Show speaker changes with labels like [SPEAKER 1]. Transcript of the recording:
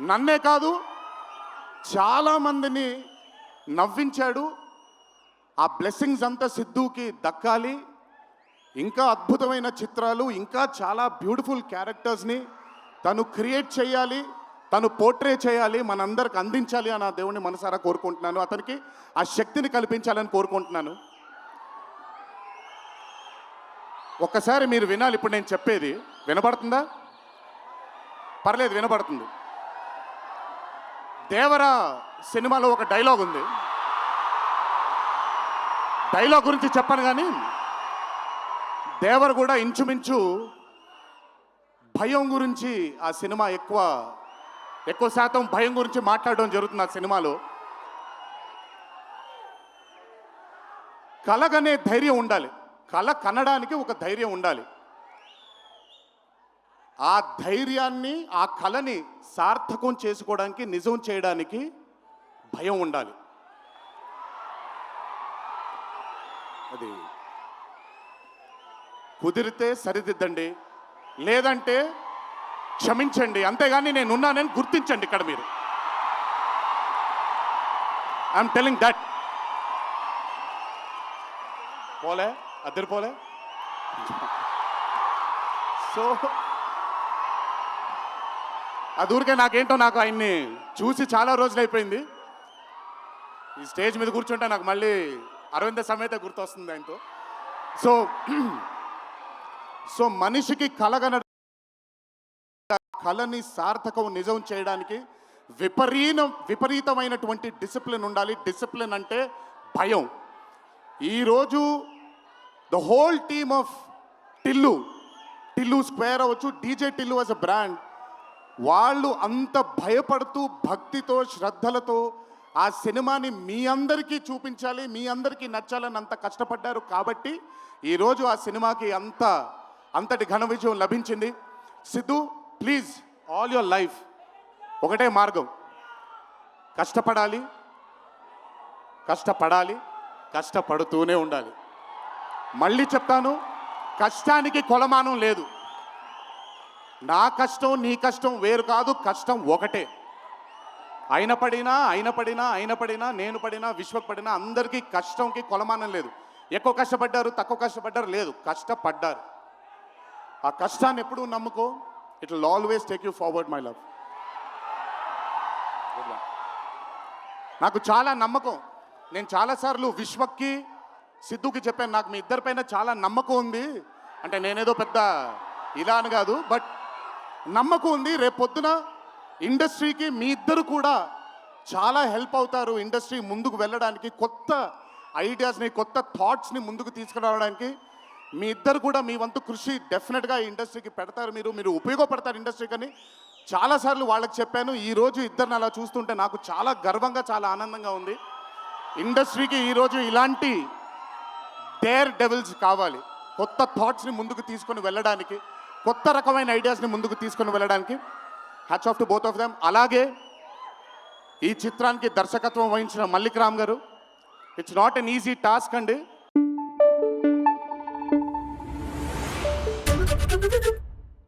[SPEAKER 1] నన్నే కాదు చాలామందిని నవ్వించాడు. ఆ బ్లెస్సింగ్స్ అంతా సిద్ధుకి దక్కాలి. ఇంకా అద్భుతమైన చిత్రాలు ఇంకా చాలా బ్యూటిఫుల్ క్యారెక్టర్స్ని తను క్రియేట్ చేయాలి తను పోర్ట్రే చేయాలి మనందరికి అందించాలి అని ఆ దేవుణ్ణి మనసారా కోరుకుంటున్నాను. అతనికి ఆ శక్తిని కల్పించాలని కోరుకుంటున్నాను. ఒక్కసారి మీరు వినాలి ఇప్పుడు నేను చెప్పేది. వినపడుతుందా పర్లేదు వినపడుతుంది దేవరా సినిమాలో ఒక డైలాగ్ ఉంది. డైలాగ్ గురించి చెప్పను కానీ దేవర కూడా ఇంచుమించు భయం గురించి ఆ సినిమా ఎక్కువ ఎక్కువ శాతం భయం గురించి మాట్లాడడం జరుగుతుంది ఆ సినిమాలో. కలగనే ధైర్యం ఉండాలి. కళ కనడానికి ఒక ధైర్యం ఉండాలి. ఆ ధైర్యాన్ని ఆ కళని సార్థకం చేసుకోవడానికి నిజం చేయడానికి భయం ఉండాలి. అది. కుదిరితే సరిదిద్దండి. లేదంటే క్షమించండి. అంతేగాని నేను ఉన్నానని గుర్తించండి ఇక్కడ మీరు. ఐఎమ్ టెలింగ్ దట్ పోలే? అద్దరు పోలే సో అది ఊరికే నాకేంటో నాకు ఆయన్ని చూసి చాలా రోజులు అయిపోయింది. ఈ స్టేజ్ మీద కూర్చుంటే నాకు మళ్ళీ అరవింద సమేత గుర్తొస్తుంది ఆయనతో. సో సో మనిషికి కలగన కళని సార్థకం నిజం చేయడానికి విపరీన విపరీతమైనటువంటి డిసిప్లిన్ ఉండాలి. డిసిప్లిన్ అంటే భయం. ఈరోజు the whole team of Tillu Tillu square అవ్వచ్చు. DJ Tillu as a brand. వాళ్ళు అంత భయపడుతూ భక్తితో శ్రద్ధలతో ఆ సినిమాని మీ అందరికీ చూపించాలి మీ అందరికీ నచ్చాలని అంత కష్టపడ్డారు కాబట్టి ఈరోజు ఆ సినిమాకి అంత అంతటి ఘన విజయం లభించింది. Siddhu please all your life ఒకటే మార్గం. కష్టపడాలి కష్టపడాలి కష్టపడుతూనే ఉండాలి. మళ్ళీ చెప్తాను కష్టానికి కొలమానం లేదు. నా కష్టం నీ కష్టం వేరు కాదు కష్టం ఒకటే. అయిన పడినా అయిన పడినా అయిన పడినా నేను పడినా విశ్వకు పడినా అందరికీ కష్టంకి కొలమానం లేదు. ఎక్కువ కష్టపడ్డారు తక్కువ కష్టపడ్డారు లేదు. కష్టపడ్డారు. ఆ కష్టాన్ని ఎప్పుడూ నమ్ముకో? It will always take you forward my love నాకు చాలా నమ్మకం. నేను చాలాసార్లు విశ్వక్కి సిద్ధుకి చెప్పాను. నాకు మీ ఇద్దరిపైన చాలా నమ్మకం ఉంది. అంటే నేనేదో పెద్ద ఇలా అని కాదు బట్ నమ్మకం ఉంది. రేపు పొద్దున ఇండస్ట్రీకి మీ ఇద్దరు కూడా చాలా హెల్ప్ అవుతారు ఇండస్ట్రీ ముందుకు వెళ్ళడానికి కొత్త ఐడియాస్ని కొత్త థాట్స్ని ముందుకు తీసుకురావడానికి. మీ ఇద్దరు కూడా మీ వంతు కృషి డెఫినెట్గా ఈ ఇండస్ట్రీకి పెడతారు మీరు. మీరు ఉపయోగపడతారు ఇండస్ట్రీకి అని చాలాసార్లు వాళ్ళకి చెప్పాను. ఈరోజు ఇద్దరిని అలా చూస్తుంటే నాకు చాలా గర్వంగా చాలా ఆనందంగా ఉంది. ఇండస్ట్రీకి ఈరోజు ఇలాంటి డేర్ డెవిల్స్ కావాలి. కొత్త థాట్స్ని ముందుకు తీసుకొని వెళ్ళడానికి. కొత్త రకమైన ఐడియాస్ని ముందుకు తీసుకొని వెళ్ళడానికి hats off to both of them అలాగే ఈ చిత్రానికి దర్శకత్వం వహించిన Mallik Ram garu. It's not an easy task అండి.